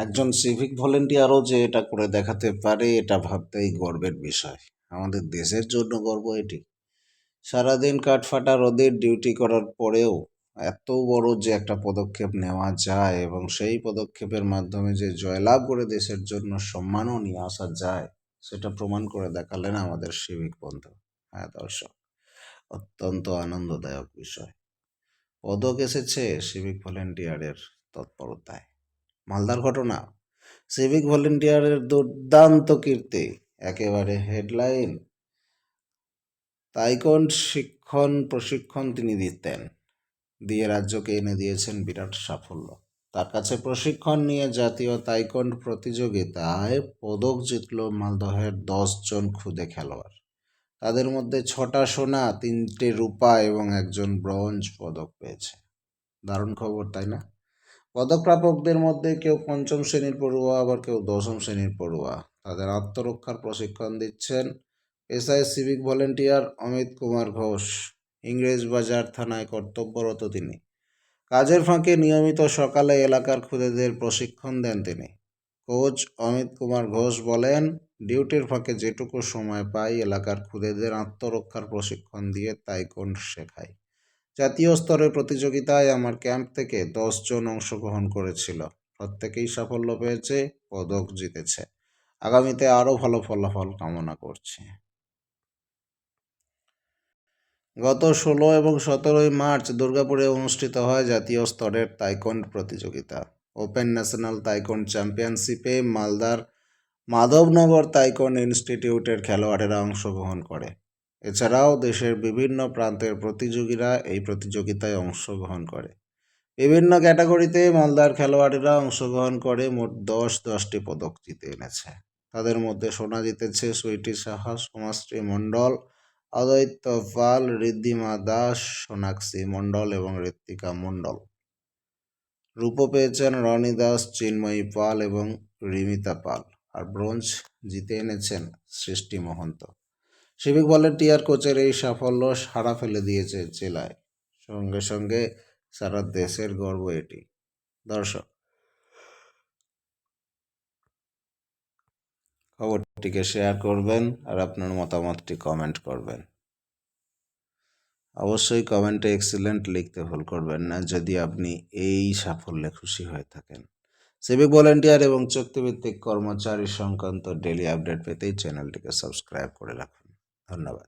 একজন সিভিক ভলেন্টিয়ারও যে এটা করে দেখাতে পারে, এটা ভাবতেই গর্বের বিষয়। আমাদের দেশের জন্য গর্ব এটি। সারাদিন কাঠফাটা রোদের ডিউটি করার পরেও এত বড় যে একটা পদক্ষেপ নেওয়া যায় এবং সেই পদক্ষেপের মাধ্যমে যে জয়লাভ করে দেশের জন্য সম্মানও নিয়ে আসা যায়, সেটা প্রমাণ করে দেখালেন আমাদের সিভিক বন্ধু। হ্যাঁ দর্শক, অত্যন্ত আনন্দদায়ক বিষয়। পদক এসেছে সিভিক ভলেন্টিয়ারের তৎপরতায়। মালদার ঘটনা। সিভিক ভলেন্টিয়ারের দুর্দান্ত কীর্তি, একেবারে হেডলাইন তাইকন শিক্ষণ প্রশিক্ষণ তিনি দিতেন, দিয়ে রাজ্যকে এনে দিয়েছেন বিরাট সাফল্য। তার কাছে প্রশিক্ষণ নিয়ে জাতীয় তাইকন্ড প্রতিযোগিতায় পদক জিতল মালদহের জন খুদে খেলোয়াড়। তাদের মধ্যে ছটা সোনা, তিনটে রূপা এবং একজন ব্রোঞ্জ পদক পেয়েছে। দারুণ খবর, তাই না? পদকপ্রাপকদের মধ্যে কেউ পঞ্চম শ্রেণির পড়ুয়া, আবার কেউ দশম শ্রেণির পড়ুয়া। তাদের আত্মরক্ষার প্রশিক্ষণ দিচ্ছেন SI civic volunteer Amit Kumar Ghosh. English Bazar থানায় কর্তব্যরত তিনি। কাজের ফাঁকে নিয়মিত সকালে এলাকার খুদেদের প্রশিক্ষণ দেন তিনি। কোচ অমিত কুমার ঘোষ বলেন, ডিউটির ফাঁকে যেটুকু সময় পাই এলাকার খুদেদের আত্মরক্ষার প্রশিক্ষণ দিয়ে তাইকন্ড শেখাই। জাতীয় স্তরের প্রতিযোগিতায় আমার ক্যাম্প থেকে জন অংশগ্রহণ করেছিল। প্রত্যেকেই সাফল্য পেয়েছে, পদক জিতেছে। আগামীতে আরও ভালো ফলাফল কামনা করছি। গত ষোলো এবং সতেরোই মার্চ দুর্গাপুরে অনুষ্ঠিত হয় জাতীয় স্তরের তাইকন্ড প্রতিযোগিতা। ওপেন ন্যাশনাল তাইকন্ড চ্যাম্পিয়নশিপে মালদার মাধবনগর তাইকন্ড ইনস্টিটিউটের খেলোয়াড়েরা অংশগ্রহণ করে। এছাড়াও দেশের বিভিন্ন প্রান্তের প্রতিযোগীরা এই প্রতিযোগিতায় অংশগ্রহণ করে। বিভিন্ন ক্যাটাগরিতে মালদার খেলোয়াড়েরা অংশগ্রহণ করে মোট দশ, দশটি পদক জিতে এনেছে। তাদের মধ্যে সোনা জিতেছে সুইটি সাহা, সমাশ্রী মণ্ডল, অদ্বৈত পাল, ঋদ্ধিমা দাস, সোনাক্ষী মণ্ডল এবং ঋত্বিকা মণ্ডল। রূপ পেয়েছেন রনি দাস, চিন্ময়ী পাল এবং রিমিতা পাল। আর ব্রোঞ্জ জিতে এনেছেন সৃষ্টি মহন্ত। সিভিক ভলেন্টিয়ার কোচের এই সাফল্য সাড়া ফেলে দিয়েছে জেলায়। সঙ্গে সঙ্গে সারা দেশের গর্ব এটি। দর্শক, খবরটিকে শেয়ার করবেন আর আপনার মতামতটি কমেন্ট করবেন। অবশ্যই কমেন্টে এক্সিলেন্ট লিখতে ভুল করবেন না, যদি আপনি এই সাফল্যে খুশি হয়ে থাকেন। সিভিক ভলেন্টিয়ার এবং চুক্তিভিত্তিক কর্মচারী সংক্রান্ত ডেলি আপডেট পেতেই চ্যানেলটিকে সাবস্ক্রাইব করে রাখুন। ধন্যবাদ।